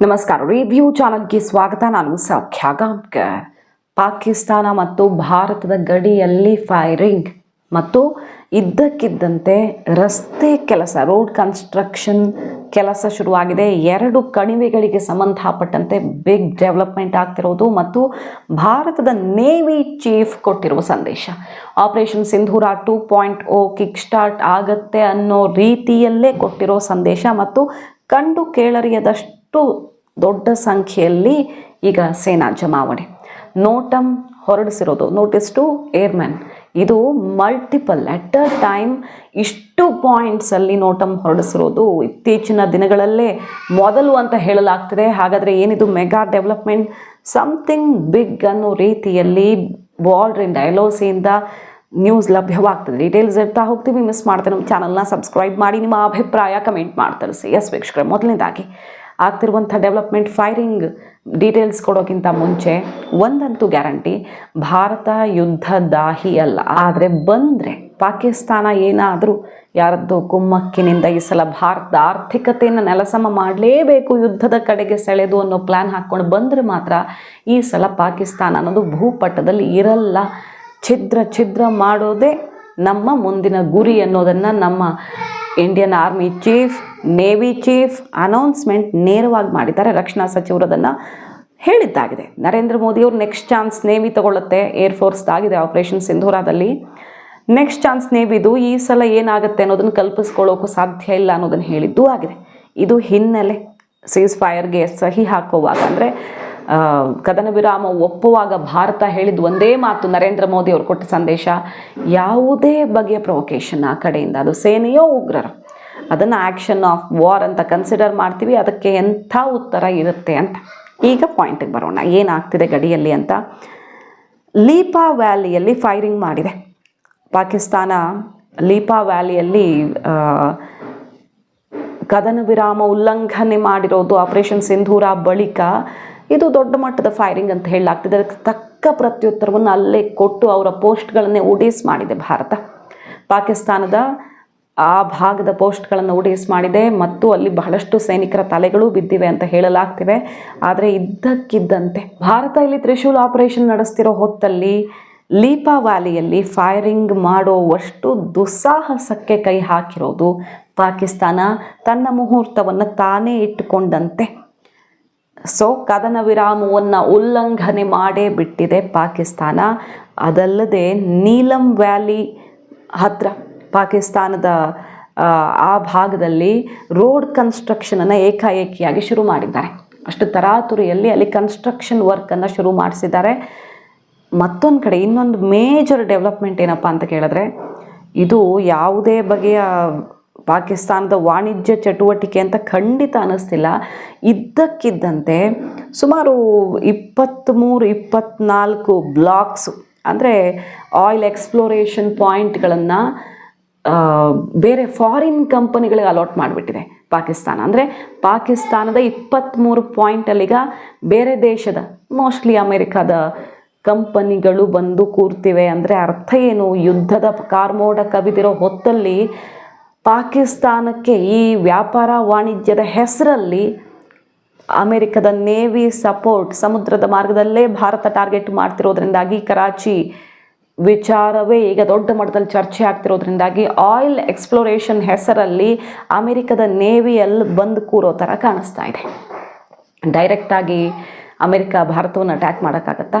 ನಮಸ್ಕಾರ. ರಿವ್ಯೂ ಚಾನಲ್ಗೆ ಸ್ವಾಗತ. ನಾನು ಸೌಖ್ಯ ಗಾಂಬ್ಕರ್. ಪಾಕಿಸ್ತಾನ ಮತ್ತು ಭಾರತದ ಗಡಿಯಲ್ಲಿ ಫೈರಿಂಗ್ ಮತ್ತು ಇದ್ದಕ್ಕಿದ್ದಂತೆ ರಸ್ತೆ ಕೆಲಸ ರೋಡ್ ಕನ್ಸ್ಟ್ರಕ್ಷನ್ ಕೆಲಸ ಶುರುವಾಗಿದೆ. ಎರಡು ಕಣಿವೆಗಳಿಗೆ ಸಂಬಂಧಪಟ್ಟಂತೆ ಬಿಗ್ ಡೆವಲಪ್ಮೆಂಟ್ ಆಗ್ತಿರೋದು ಮತ್ತು ಭಾರತದ ನೇವಿ ಚೀಫ್ ಕೊಟ್ಟಿರುವ ಸಂದೇಶ. Operation Sindoor two point o kick start ಆಗುತ್ತೆ ಅನ್ನೋ ರೀತಿಯಲ್ಲೇ ಕೊಟ್ಟಿರೋ ಸಂದೇಶ ಮತ್ತು ಕಂಡು ಕೇಳರಿಯದಷ್ಟು ದೊಡ್ಡ ಸಂಖ್ಯೆಯಲ್ಲಿ ಈಗ ಸೇನಾ ಜಮಾವಣೆ. ನೋಟಮ್ ಹೊರಡಿಸಿರೋದು ನೋಟಿಸ್ ಟು ಏರ್ಮ್ಯಾನ್ ಇದು ಮಲ್ಟಿಪಲ್ ಅಟ್ ಅ ಟೈಮ್ ಇಷ್ಟು ಪಾಯಿಂಟ್ಸಲ್ಲಿ ನೋಟಮ್ ಹೊರಡಿಸಿರೋದು. ಇತ್ತೀಚಿನ ದಿನಗಳಲ್ಲೇ ಮೊದಲು ಅಂತ ಹೇಳಲಾಗ್ತದೆ. ಹಾಗಾದರೆ ಏನಿದು ಮೆಗಾ ಡೆವಲಪ್ಮೆಂಟ್ ಸಮಥಿಂಗ್ ಬಿಗ್ ಅನ್ನೋ ರೀತಿಯಲ್ಲಿ ಎಲ್ ಓ ಸಿಯಿಂದ ನ್ಯೂಸ್ ಲಭ್ಯವಾಗ್ತದೆ. ಡೀಟೇಲ್ಸ್ ಇರ್ತಾ ಹೋಗ್ತೀವಿ ಮಿಸ್ ಮಾಡ್ತಾರೆ ನಮ್ಮ ಚಾನಲ್ನ ಸಬ್ಸ್ಕ್ರೈಬ್ ಮಾಡಿ, ನಿಮ್ಮ ಅಭಿಪ್ರಾಯ ಕಮೆಂಟ್ ಮಾಡ್ತಾರೆ ಸಿ ಎಸ್ ವೀಕ್ಷಕರೇ, ಮೊದಲನೇದಾಗಿ ಆಗ್ತಿರುವಂಥ ಡೆವಲಪ್ಮೆಂಟ್ ಫೈರಿಂಗ್ ಡೀಟೇಲ್ಸ್ ಕೊಡೋಕ್ಕಿಂತ ಮುಂಚೆ ಒಂದಂತೂ ಗ್ಯಾರಂಟಿ ಭಾರತ ಯುದ್ಧ ದಾಹಿ ಅಲ್ಲ. ಆದರೆ ಬಂದರೆ ಪಾಕಿಸ್ತಾನ ಏನಾದರೂ ಯಾರದ್ದು ಕುಮ್ಮಕ್ಕಿನಿಂದ ಈ ಸಲ ಭಾರತದ ಆರ್ಥಿಕತೆಯನ್ನು ನೆಲಸಮ ಮಾಡಲೇಬೇಕು ಯುದ್ಧದ ಕಡೆಗೆ ಸೆಳೆದು ಅನ್ನೋ ಪ್ಲ್ಯಾನ್ ಹಾಕ್ಕೊಂಡು ಬಂದರೆ ಮಾತ್ರ ಈ ಸಲ ಪಾಕಿಸ್ತಾನ ಅನ್ನೋದು ಭೂಪಟದಲ್ಲಿ ಇರಲ್ಲ. ಛಿದ್ರ ಛಿದ್ರ ಮಾಡೋದೇ ನಮ್ಮ ಮುಂದಿನ ಗುರಿ ಅನ್ನೋದನ್ನು ನಮ್ಮ Indian army chief navy chief announcement ನೇರವಾಗಿ ಮಾಡಿದ್ದಾರೆ. ರಕ್ಷಣಾ ಸಚಿವರು ಅದನ್ನು ಹೇಳಿದ್ದಾಗಿದೆ. ನರೇಂದ್ರ ಮೋದಿಯವರು ನೆಕ್ಸ್ಟ್ ಚಾನ್ಸ್ ನೇವಿ ತಗೊಳ್ಳುತ್ತೆ. ಏರ್ಫೋರ್ಸ್ದಾಗಿದೆ ಆಪರೇಷನ್ ಸಿಂಧೂರಾದಲ್ಲಿ ನೆಕ್ಸ್ಟ್ ಚಾನ್ಸ್ ನೇವಿದು ಈ ಸಲ ಏನಾಗುತ್ತೆ ಅನ್ನೋದನ್ನು ಕಲ್ಪಿಸ್ಕೊಳ್ಳೋಕ್ಕೂ ಸಾಧ್ಯ ಇಲ್ಲ ಅನ್ನೋದನ್ನು ಹೇಳಿದ್ದೂ ಆಗಿದೆ. ಇದು ಹಿನ್ನೆಲೆ ಸೀಸ್ ಫೈರ್ಗೆ ಸಹಿ ಹಾಕುವಾಗ ಅಂದರೆ ಕದನ ವಿರಾಮ ಒಪ್ಪುವಾಗ ಭಾರತ ಹೇಳಿದ ಒಂದೇ ಮಾತು ನರೇಂದ್ರ ಮೋದಿ ಅವರು ಕೊಟ್ಟ ಸಂದೇಶ, ಯಾವುದೇ ಬಗೆಯ ಪ್ರೊವೊಕೇಶನ್ ಆ ಕಡೆಯಿಂದ. ಅದು ಸೇನೆಯೋ ಉಗ್ರರು. ಅದನ್ನು ಆ್ಯಕ್ಷನ್ ಆಫ್ ವಾರ್ ಅಂತ ಕನ್ಸಿಡರ್ ಮಾಡ್ತೀವಿ. ಅದಕ್ಕೆ ಎಂಥ ಉತ್ತರ ಇರುತ್ತೆ ಅಂತ. ಈಗ ಪಾಯಿಂಟಿಗೆ ಬರೋಣ. ಏನಾಗ್ತಿದೆ ಗಡಿಯಲ್ಲಿ ಅಂತ. ಲೀಪಾ ವ್ಯಾಲಿಯಲ್ಲಿ ಫೈರಿಂಗ್ ಮಾಡಿದೆ. ಪಾಕಿಸ್ತಾನ ಲೀಪಾ ವ್ಯಾಲಿಯಲ್ಲಿ ಕದನ ವಿರಾಮ ಉಲ್ಲಂಘನೆ ಮಾಡಿರೋದು ಆಪರೇಷನ್ ಸಿಂಧೂರ ಬಳಿಕ. ಇದು ದೊಡ್ಡ ಮಟ್ಟದ ಫೈರಿಂಗ್ ಅಂತ ಹೇಳಲಾಗ್ತಿದೆ. ಅದಕ್ಕೆ ತಕ್ಕ ಪ್ರತ್ಯುತ್ತರವನ್ನು ಅಲ್ಲೇ ಕೊಟ್ಟು ಅವರ ಪೋಸ್ಟ್ಗಳನ್ನೇ ಉಡೇಸ್ ಮಾಡಿದೆ ಭಾರತ. ಪಾಕಿಸ್ತಾನದ ಆ ಭಾಗದ ಪೋಸ್ಟ್ಗಳನ್ನು ಉಡೇಸ್ ಮಾಡಿದೆ ಮತ್ತು ಅಲ್ಲಿ ಬಹಳಷ್ಟು ಸೈನಿಕರ ತಲೆಗಳು ಬಿದ್ದಿವೆ ಅಂತ ಹೇಳಲಾಗ್ತಿವೆ. ಆದರೆ ಇದ್ದಕ್ಕಿದ್ದಂತೆ ಭಾರತ ಇಲ್ಲಿ ತ್ರಿಶೂಲ್ ಆಪರೇಷನ್ ನಡೆಸ್ತಿರೋ ಹೊತ್ತಲ್ಲಿ ಲೀಪಾ ವ್ಯಾಲಿಯಲ್ಲಿ ಫೈರಿಂಗ್ ಮಾಡುವಷ್ಟು ದುಸ್ಸಾಹಸಕ್ಕೆ ಕೈ ಹಾಕಿರೋದು ಪಾಕಿಸ್ತಾನ. ತನ್ನ ಮುಹೂರ್ತವನ್ನು ತಾನೇ ಇಟ್ಟುಕೊಂಡಂತೆ. ಸೊ, ಕದನ ವಿರಾಮವನ್ನು ಉಲ್ಲಂಘನೆ ಮಾಡೇ ಬಿಟ್ಟಿದೆ ಪಾಕಿಸ್ತಾನ. ಅದಲ್ಲದೆ ನೀಲಂ ವ್ಯಾಲಿ ಹತ್ರ ಪಾಕಿಸ್ತಾನದ ಆ, ಭಾಗದಲ್ಲಿ ರೋಡ್ ಕನ್ಸ್ಟ್ರಕ್ಷನನ್ನು ಏಕಾಏಕಿಯಾಗಿ ಶುರು ಮಾಡಿದ್ದಾರೆ. ಅಷ್ಟು ತರಾತುರಿಯಲ್ಲಿ ಅಲ್ಲಿ ಕನ್ಸ್ಟ್ರಕ್ಷನ್ ವರ್ಕನ್ನು ಶುರು ಮಾಡಿಸಿದ್ದಾರೆ. ಮತ್ತೊಂದು ಕಡೆ ಇನ್ನೊಂದು ಮೇಜರ್ ಡೆವಲಪ್ಮೆಂಟ್ ಏನಪ್ಪ ಅಂತ ಕೇಳಿದ್ರೆ ಇದು ಯಾವುದೇ ಬಗೆಯ ಪಾಕಿಸ್ತಾನದ ವಾಣಿಜ್ಯ ಚಟುವಟಿಕೆ ಅಂತ ಖಂಡಿತ ಅನ್ನಿಸ್ತಿಲ್ಲ ಇದ್ದಕ್ಕಿದ್ದಂತೆ ಸುಮಾರು ಇಪ್ಪತ್ತ್ಮೂರು ಇಪ್ಪತ್ತ್ನಾಲ್ಕು ಬ್ಲಾಕ್ಸು ಅಂದರೆ ಆಯಿಲ್ ಎಕ್ಸ್ಪ್ಲೋರೇಷನ್ ಪಾಯಿಂಟ್ಗಳನ್ನು ಬೇರೆ ಫಾರಿನ್ ಕಂಪನಿಗಳಿಗೆ ಅಲಾಟ್ ಮಾಡಿಬಿಟ್ಟಿದೆ ಪಾಕಿಸ್ತಾನ. ಅಂದರೆ ಪಾಕಿಸ್ತಾನದ ಇಪ್ಪತ್ತ್ಮೂರು ಪಾಯಿಂಟಲ್ಲೀಗ ಬೇರೆ ದೇಶದ ಮೋಸ್ಟ್ಲಿ ಅಮೇರಿಕಾದ ಕಂಪನಿಗಳು ಬಂದು ಕೂರ್ತಿವೆ. ಅಂದರೆ ಅರ್ಥ ಏನು? ಯುದ್ಧದ ಕಾರ್ಮೋಡ ಕವಿದಿರೋ ಹೊತ್ತಲ್ಲಿ ಪಾಕಿಸ್ತಾನಕ್ಕೆ ಈ ವ್ಯಾಪಾರ ವಾಣಿಜ್ಯದ ಹೆಸರಲ್ಲಿ ಅಮೆರಿಕದ ನೇವಿ ಸಪೋರ್ಟ್ ಸಮುದ್ರದ ಮಾರ್ಗದಲ್ಲೇ ಭಾರತ ಟಾರ್ಗೆಟ್ ಮಾಡ್ತಿರೋದ್ರಿಂದಾಗಿ ಕರಾಚಿ ವಿಚಾರವೇ ಈಗ ದೊಡ್ಡ ಮಟ್ಟದಲ್ಲಿ ಚರ್ಚೆ ಆಗ್ತಿರೋದ್ರಿಂದಾಗಿ ಆಯಿಲ್ ಎಕ್ಸ್ಪ್ಲೋರೇಷನ್ ಹೆಸರಲ್ಲಿ ಅಮೆರಿಕದ ನೇವಿಯಲ್ಲಿ ಬಂದು ಕೂರೋ ಥರ ಕಾಣಿಸ್ತಾ ಇದೆ. ಡೈರೆಕ್ಟಾಗಿ ಅಮೆರಿಕ ಭಾರತವನ್ನು ಅಟ್ಯಾಕ್ ಮಾಡೋಕ್ಕಾಗತ್ತಾ?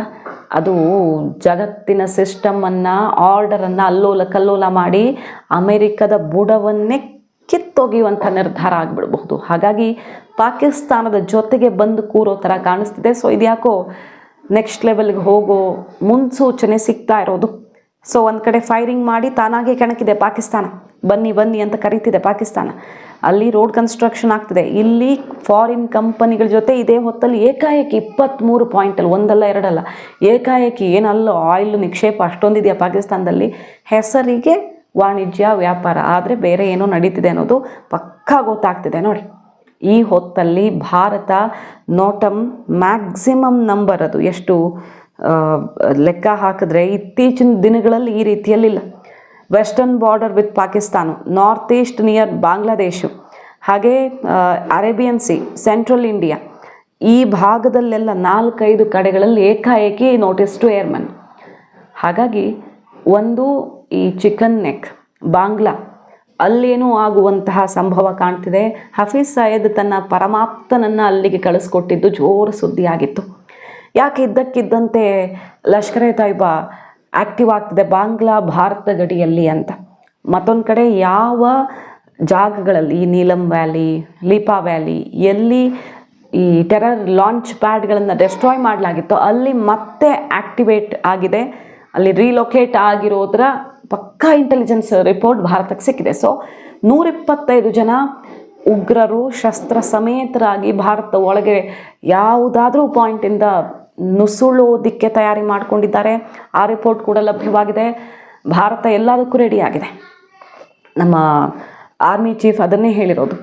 ಅದು ಜಗತ್ತಿನ ಸಿಸ್ಟಮನ್ನು ಆರ್ಡರನ್ನು ಅಲ್ಲೋಲ ಕಲ್ಲೋಲ ಮಾಡಿ ಅಮೆರಿಕದ ಬುಡವನ್ನೇ ಕಿತ್ತೊಗೆಯುವಂಥ ನಿರ್ಧಾರ ಆಗಿಬಿಡಬಹುದು. ಹಾಗಾಗಿ ಪಾಕಿಸ್ತಾನದ ಜೊತೆಗೆ ಬಂದು ಕೂರೋ ಥರ ಕಾಣಿಸ್ತಿದೆ. ಸೊ ಇದ್ಯಾಕೋ ನೆಕ್ಸ್ಟ್ ಲೆವೆಲ್ಗೆ ಹೋಗೋ ಮುನ್ಸೂಚನೆ ಸಿಗ್ತಾ ಇರೋದು. ಸೊ ಒಂದು ಕಡೆ ಫೈರಿಂಗ್ ಮಾಡಿ ತಾನಾಗೇ ಕೆಣಕಿದೆ ಪಾಕಿಸ್ತಾನ. ಬನ್ನಿ ಬನ್ನಿ ಅಂತ ಕರೀತಿದೆ ಪಾಕಿಸ್ತಾನ. ಅಲ್ಲಿ ರೋಡ್ ಕನ್ಸ್ಟ್ರಕ್ಷನ್ ಆಗ್ತಿದೆ. ಇಲ್ಲಿ ಫಾರಿನ್ ಕಂಪನಿಗಳ ಜೊತೆ ಇದೇ ಹೊತ್ತಲ್ಲಿ ಏಕಾಏಕಿ ಇಪ್ಪತ್ತ್ಮೂರು ಪಾಯಿಂಟಲ್ಲಿ ಒಂದಲ್ಲ, ಎರಡಲ್ಲ, ಏಕಾಏಕಿ ಏನಲ್ಲ ಆಯಿಲ್ ನಿಕ್ಷೇಪ ಅಷ್ಟೊಂದಿದೆಯಾ ಪಾಕಿಸ್ತಾನದಲ್ಲಿ? ಹೆಸರಿಗೆ ವಾಣಿಜ್ಯ, ವ್ಯಾಪಾರ, ಆದರೆ ಬೇರೆ ಏನೋ ನಡೀತಿದೆ ಅನ್ನೋದು ಪಕ್ಕಾ ಗೊತ್ತಾಗ್ತಿದೆ ನೋಡಿ. ಈ ಹೊತ್ತಲ್ಲಿ ಭಾರತ ನೋಟಮ್ ಮ್ಯಾಕ್ಸಿಮಮ್ ನಂಬರ್ ಅದು. ಎಷ್ಟು ಲೆಕ್ಕ ಹಾಕಿದ್ರೆ ಇತ್ತೀಚಿನ ದಿನಗಳಲ್ಲಿ ಈ ರೀತಿಯಲ್ಲಿಲ್ಲ. Western border with Pakistan, north east near Bangladesh, ಹಾಗೆ ಅರೇಬಿಯನ್ ಸಿ, ಸೆಂಟ್ರಲ್ ಇಂಡಿಯಾ, ಈ ಭಾಗದಲ್ಲೆಲ್ಲ ನಾಲ್ಕೈದು ಕಡೆಗಳಲ್ಲಿ ಏಕಾಏಕಿ ನೋಟಿಸ್ ಟು ಏರ್ಮನ್. ಹಾಗಾಗಿ ಒಂದು ಈ ಚಿಕನ್ ನೆಕ್, ಬಾಂಗ್ಲಾ ಅಲ್ಲೇನೂ ಆಗುವಂತಹ ಸಂಭವ ಕಾಣ್ತಿದೆ. ಹಫೀಜ್ ಸಯದ್ ತನ್ನ ಪರಮಾಪ್ತನನ್ನು ಅಲ್ಲಿಗೆ ಕಳಿಸ್ಕೊಟ್ಟಿದ್ದು ಜೋರು ಸುದ್ದಿಯಾಗಿತ್ತು. ಯಾಕೆ ಇದ್ದಕ್ಕಿದ್ದಂತೆ ಲಷ್ಕರೆ ಎ ಆ್ಯಕ್ಟಿವ್ ಆಕ್ಟಿವ್ ಆಗ್ತಿದೆ ಬಾಂಗ್ಲಾ ಭಾರತ ಗಡಿಯಲ್ಲಿ ಅಂತ. ಮತ್ತೊಂದು ಕಡೆ ಯಾವ ಜಾಗಗಳಲ್ಲಿ ನೀಲಂ ವ್ಯಾಲಿ, ಲೀಪಾ ವ್ಯಾಲಿ, ಎಲ್ಲಿ ಈ ಟೆರರ್ ಲಾಂಚ್ ಪ್ಯಾಡ್ಗಳನ್ನು ಡೆಸ್ಟ್ರಾಯ್ ಮಾಡಲಾಗಿತ್ತು ಅಲ್ಲಿ ಮತ್ತೆ ಆ್ಯಕ್ಟಿವೇಟ್ ಆಗಿದೆ. ಅಲ್ಲಿ ರೀಲೊಕೇಟ್ ಆಗಿರೋದ್ರ ಪಕ್ಕಾ ಇಂಟೆಲಿಜೆನ್ಸ್ ರಿಪೋರ್ಟ್ ಭಾರತಕ್ಕೆ ಸಿಕ್ಕಿದೆ. ಸೊ ನೂರಿಪ್ಪತ್ತೈದು ಜನ ಉಗ್ರರು ಶಸ್ತ್ರ ಸಮೇತರಾಗಿ ಭಾರತ ಒಳಗೆ ಯಾವುದಾದ್ರೂ ಪಾಯಿಂಟಿಂದ ನುಸುಳೋದಿಕ್ಕೆ ತಯಾರಿ ಮಾಡಿಕೊಂಡಿದ್ದಾರೆ. ಆ ರಿಪೋರ್ಟ್ ಕೂಡ ಲಭ್ಯವಾಗಿದೆ. ಭಾರತ ಎಲ್ಲದಕ್ಕೂ ರೆಡಿಯಾಗಿದೆ ನಮ್ಮ ಆರ್ಮಿ ಚೀಫ್ ಅದನ್ನೇ ಹೇಳಿರೋದು.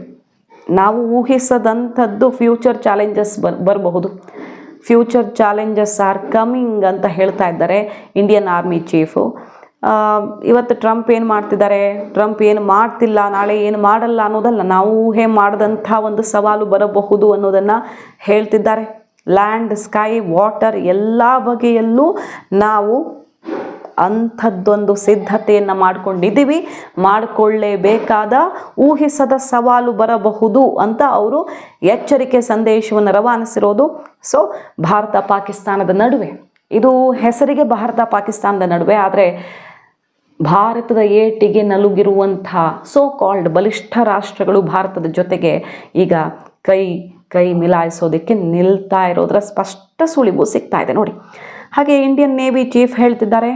ನಾವು ಊಹಿಸದಂಥದ್ದು ಫ್ಯೂಚರ್ ಚಾಲೆಂಜಸ್ ಬರ್, ಬರಬಹುದು. ಫ್ಯೂಚರ್ ಚಾಲೆಂಜಸ್ ಆರ್ ಕಮಿಂಗ್ ಅಂತ ಹೇಳ್ತಾ ಇದ್ದಾರೆ ಇಂಡಿಯನ್ ಆರ್ಮಿ ಚೀಫು ಇವತ್ತು ಟ್ರಂಪ್ ಏನು ಮಾಡ್ತಿದ್ದಾರೆ? ಟ್ರಂಪ್ ಏನು ಮಾಡ್ತಿಲ್ಲ? ನಾಳೆ ಏನು ಮಾಡಲ್ಲ ಅನ್ನೋದಲ್ಲ, ನಾವು ಊಹೆ ಮಾಡಿದಂಥ ಒಂದು ಸವಾಲು ಬರಬಹುದು ಅನ್ನೋದನ್ನು ಹೇಳ್ತಿದ್ದಾರೆ. ಲ್ಯಾಂಡ್, ಸ್ಕೈ, ವಾಟರ್ ಎಲ್ಲ ಬಗೆಯಲ್ಲೂ ನಾವು ಅಂಥದ್ದೊಂದು ಸಿದ್ಧತೆಯನ್ನು ಮಾಡಿಕೊಂಡಿದ್ದೀವಿ. ಮಾಡಿಕೊಳ್ಳೇಬೇಕಾದ ಊಹಿಸದ ಸವಾಲು ಬರಬಹುದು ಅಂತ ಅವರು ಎಚ್ಚರಿಕೆ ಸಂದೇಶವನ್ನು ರವಾನಿಸಿರೋದು. ಸೊ ಭಾರತ ಪಾಕಿಸ್ತಾನದ ನಡುವೆ. ಇದು ಹೆಸರಿಗೆ ಭಾರತ ಪಾಕಿಸ್ತಾನದ ನಡುವೆ. ಆದರೆ ಭಾರತದ ಏಟಿಗೆ ನಲುಗಿರುವಂಥ ಸೋ ಕಾಲ್ಡ್ ಬಲಿಷ್ಠ ರಾಷ್ಟ್ರಗಳು ಭಾರತದ ಜೊತೆಗೆ ಈಗ ಕೈ ಕೈ ಮಿಲಾಯಿಸೋದಕ್ಕೆ ನಿಲ್ತಾ ಇರೋದರ ಸ್ಪಷ್ಟ ಸುಳಿವು ಸಿಗ್ತಾ ಇದೆ ನೋಡಿ. ಹಾಗೆ ಇಂಡಿಯನ್ ನೇವಿ ಚೀಫ್ ಹೇಳ್ತಿದ್ದಾರೆ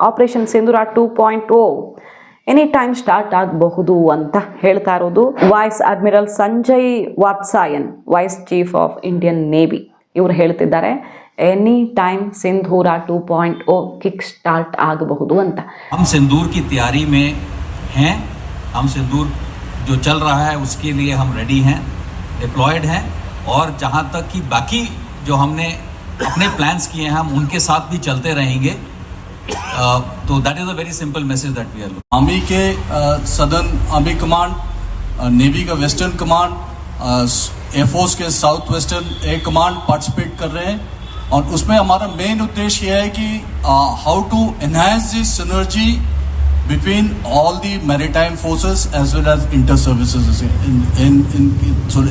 operation Sindoor two point o any time start ಆಗಬಹುದು ಅಂತ ಹೇಳ್ತಾ ಇರೋದು vice admiral Sanjay Vatsayan vice chief of Indian navy ಇವರು ಹೇಳ್ತಿದ್ದಾರೆ any time Sindoor 2.0 kick start आग बहुत बनता हम सिंदूर की तैयारी में हैं। हम सिंदूर जो चल रहा है उसके लिए हम रेडी हैं डिप्लॉयड हैं। और जहाँ तक कि बाकी जो हमने अपने प्लान्स किए हैं हम उनके साथ भी चलते रहेंगे। तो that is a very simple message that we are army के सदन आर्मी कमांड नेवी का वेस्टर्न कमांड एयरफोर्स के south western air command participate कर रहे हैं। और उसमें हमारा मेन उद्देश्य यह है कि how to enhance this synergy between all the maritime forces as well as inter service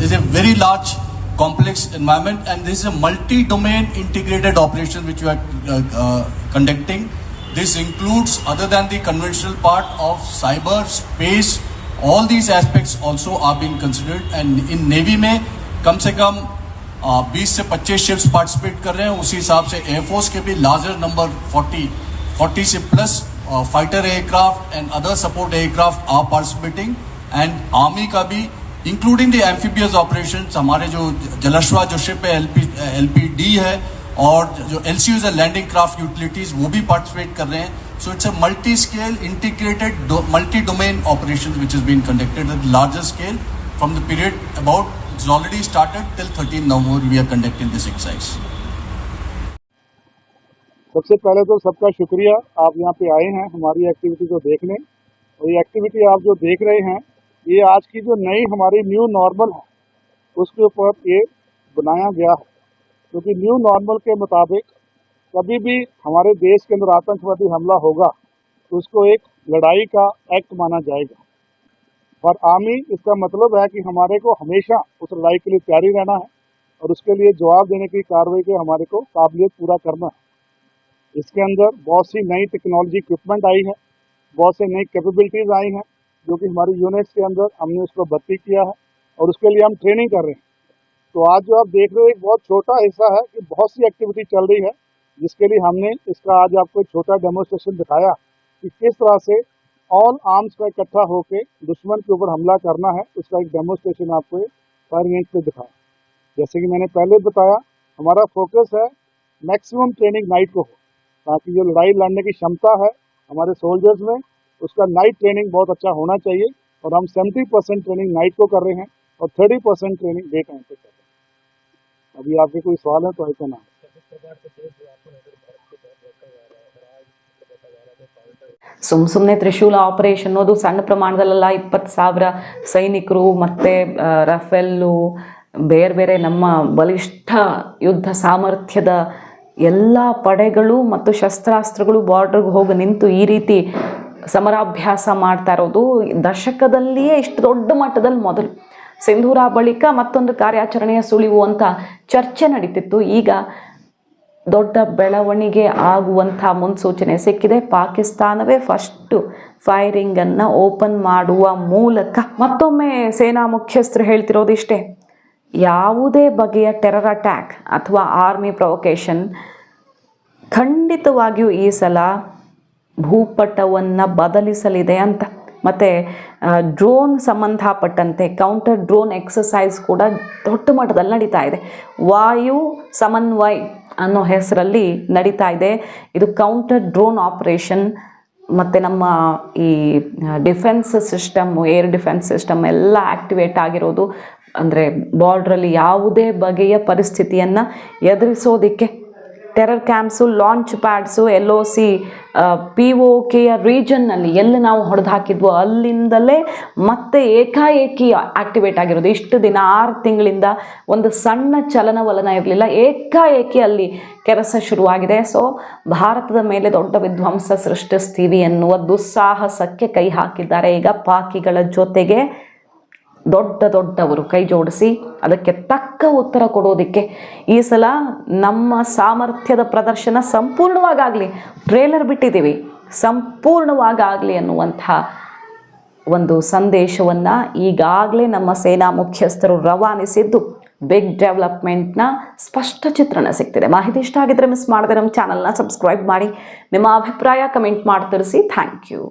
is a very large complex environment and this is a multi domain integrated operation which you are conducting this includes other than the conventional part of cyber space all these aspect also are been considered and in navy में कम से कम बीस से 25 ships participate कर रहे हैं। उसी हिसाब से एयरफोर्स के भी लार्जर नंबर 40 40 से plus fighter aircraft and other support aircraft are participating and army का भी इंक्लूडिंग द एम्फीबियस ऑपरेशन हमारे जो जलश्वा जो शिप है एल पी है और जो एल सी है लैंडिंग क्राफ्ट यूटिलिटीज वो भी पार्टिसिपेट कर रहे हैं। So it's a multi scale integrated multi domain operation which is been conducted at scale from the period about it's already started till 13 November. We are conducting this exercise. सबसे पहले तो सबका शुक्रिया। आप यहाँ पे आए हैं हमारी एक्टिविटी को देखने। और ये एक्टिविटी आप जो देख रहे हैं, ये आज की जो नई हमारी न्यू नॉर्मल है, उसके ऊपर ये बनाया गया है। क्योंकि न्यू नॉर्मल के मुताबिक कभी भी हमारे देश के अंदर आतंकवादी हमला होगा तो उसको एक लड़ाई का एक्ट माना जाएगा। और आर्मी, इसका मतलब है कि हमारे को हमेशा उस लड़ाई के लिए तैयारी रहना है और उसके लिए जवाब देने की कार्रवाई के हमारे को काबिलियत पूरा करना है। इसके अंदर बहुत सी नई टेक्नोलॉजी इक्विपमेंट आई है, बहुत से नई कैपेबिलिटीज आई हैं, जो कि हमारी यूनिट्स के अंदर हमने उसको भर्ती किया है और उसके लिए हम ट्रेनिंग कर रहे हैं। तो आज जो आप देख रहे हो, एक बहुत छोटा हिस्सा है कि बहुत सी एक्टिविटी चल रही है, जिसके लिए हमने इसका आज आपको छोटा डेमोस्ट्रेशन दिखाया कि किस तरह से ऑल आर्म्स का इकट्ठा होकर दुश्मन के ऊपर हमला करना है, उसका एक डेमोस्ट्रेशन आपको फायरिंग रेंज पे दिखाया जैसे कि मैंने पहले बताया, हमारा फोकस है मैक्सिमम ट्रेनिंग नाइट को हो, ताकि जो लड़ाई लड़ने की क्षमता है हमारे सोल्जर्स में, उसका नाइट ट्रेनिंग बहुत अच्छा होना चाहिए, और हम 70 परसेंट ट्रेनिंग नाइट को कर रहे हैं, और 30 परसेंट ट्रेनिंग डे टाइम पे कर रहे हैं। अभी आपके कोई सवाल है तो ऐसा ना। ಸುಮ್ಮ ಸುಮ್ಮನೆ ತ್ರಿಶೂಲ ಆಪರೇಷನ್ ಅದು ಸಣ್ಣ ಪ್ರಮಾಣದಲ್ಲೆಲ್ಲ ಇಪ್ಪತ್ತು ಸಾವಿರ ಸೈನಿಕರು ಮತ್ತು ರಫೆಲ್ಲು, ಬೇರೆ ಬೇರೆ ನಮ್ಮ ಬಲಿಷ್ಠ ಯುದ್ಧ ಸಾಮರ್ಥ್ಯದ ಎಲ್ಲ ಪಡೆಗಳು ಮತ್ತು ಶಸ್ತ್ರಾಸ್ತ್ರಗಳು ಬಾರ್ಡ್ರಿಗೆ ಹೋಗಿ ನಿಂತು ಈ ರೀತಿ ಸಮರಾಭ್ಯಾಸ ಮಾಡ್ತಾ ಇರೋದು ದಶಕದಲ್ಲಿಯೇ ಇಷ್ಟು ದೊಡ್ಡ ಮಟ್ಟದಲ್ಲಿ ಮೊದಲು. ಸಿಂಧೂರ ಬಳಿಕ ಮತ್ತೊಂದು ಕಾರ್ಯಾಚರಣೆಯ ಸುಳಿವು ಅಂತ ಚರ್ಚೆ ನಡೀತಿತ್ತು. ಈಗ ದೊಡ್ಡ ಬೆಳವಣಿಗೆ ಆಗುವಂಥ ಮುನ್ಸೂಚನೆ ಸಿಕ್ಕಿದೆ. ಪಾಕಿಸ್ತಾನವೇ ಫಸ್ಟು ಫೈರಿಂಗನ್ನು ಓಪನ್ ಮಾಡುವ ಮೂಲಕ ಮತ್ತೊಮ್ಮೆ ಸೇನಾ ಮುಖ್ಯಸ್ಥರು ಹೇಳ್ತಿರೋದಿಷ್ಟೇ, ಯಾವುದೇ ಬಗೆಯ ಟೆರರ್ ಅಟ್ಯಾಕ್ ಅಥವಾ ಆರ್ಮಿ ಪ್ರೊವೊಕೇಶನ್ ಖಂಡಿತವಾಗಿಯೂ ಈ ಸಲ ಭೂಪಟವನ್ನು ಬದಲಿಸಲಿದೆ ಅಂತ. ಮತ್ತು ಡ್ರೋನ್ ಸಂಬಂಧಪಟ್ಟಂತೆ ಕೌಂಟರ್ ಡ್ರೋನ್ ಎಕ್ಸಸೈಸ್ ಕೂಡ ದೊಡ್ಡ ಮಟ್ಟದಲ್ಲಿ ನಡೀತಾ ಇದೆ. ವಾಯು ಸಮನ್ವಯ್ ಅನ್ನೋ ಹೆಸರಲ್ಲಿ ನಡೀತಾ ಇದೆ. ಇದು ಕೌಂಟರ್ ಡ್ರೋನ್ ಆಪರೇಷನ್ ಮತ್ತು ನಮ್ಮ ಈ defence system air defence system ಎಲ್ಲ ಆ್ಯಕ್ಟಿವೇಟ್ ಆಗಿರೋದು ಅಂದರೆ ಬಾರ್ಡ್ರಲ್ಲಿ ಯಾವುದೇ ಬಗೆಯ ಪರಿಸ್ಥಿತಿಯನ್ನು ಎದುರಿಸೋದಕ್ಕೆ terror camps, launch pads, L O C P O ಕೆಯ ರೀಜನ್ನಲ್ಲಿ ಎಲ್ಲಿ ನಾವು ಹೊಡೆದು ಹಾಕಿದ್ವೋ ಅಲ್ಲಿಂದಲೇ ಮತ್ತೆ ಏಕಾಏಕಿ ಆಕ್ಟಿವೇಟ್ ಆಗಿರೋದು. ಇಷ್ಟು ದಿನ, ಆರು ತಿಂಗಳಿಂದ ಒಂದು ಸಣ್ಣ ಚಲನವಲನ ಇರಲಿಲ್ಲ. ಏಕಾಏಕಿ ಅಲ್ಲಿ ಕೆಲಸ ಶುರುವಾಗಿದೆ. ಸೊ, ಭಾರತದ ಮೇಲೆ ದೊಡ್ಡ ವಿಧ್ವಂಸ ಸೃಷ್ಟಿಸ್ತೀವಿ ಎನ್ನುವ ದುಸ್ಸಾಹಸಕ್ಕೆ ಕೈ ಹಾಕಿದ್ದಾರೆ ಈಗ ಪಾಕಿಗಳ ಜೊತೆಗೆ. ದೊಡ್ಡ ದೊಡ್ಡವರು ಕೈ ಜೋಡಿಸಿ ಅದಕ್ಕೆ ತಕ್ಕ ಉತ್ತರ ಕೊಡೋದಕ್ಕೆ ಈ ಸಲ ನಮ್ಮ ಸಾಮರ್ಥ್ಯದ ಪ್ರದರ್ಶನ ಸಂಪೂರ್ಣವಾಗಲಿ ಟ್ರೇಲರ್ ಬಿಟ್ಟಿದ್ದೀವಿ. ಸಂಪೂರ್ಣವಾಗಲಿ ಅನ್ನುವಂಥ ಒಂದು ಸಂದೇಶವನ್ನು ಈಗಾಗಲೇ ನಮ್ಮ ಸೇನಾ ಮುಖ್ಯಸ್ಥರು ರವಾನಿಸಿದ್ದು ಬಿಗ್ ಡೆವಲಪ್ಮೆಂಟ್ನ ಸ್ಪಷ್ಟ ಚಿತ್ರಣ ಸಿಗ್ತಿದೆ. ಮಾಹಿತಿ ಇಷ್ಟ ಆಗಿದ್ರೆ ಮಿಸ್ ಮಾಡದೆ ನಮ್ಮ ಚಾನಲ್ನ ಸಬ್ಸ್ಕ್ರೈಬ್ ಮಾಡಿ. ನಿಮ್ಮ ಅಭಿಪ್ರಾಯ ಕಮೆಂಟ್ ಮಾಡಿ ತಿಳಿಸಿ ಥ್ಯಾಂಕ್ ಯು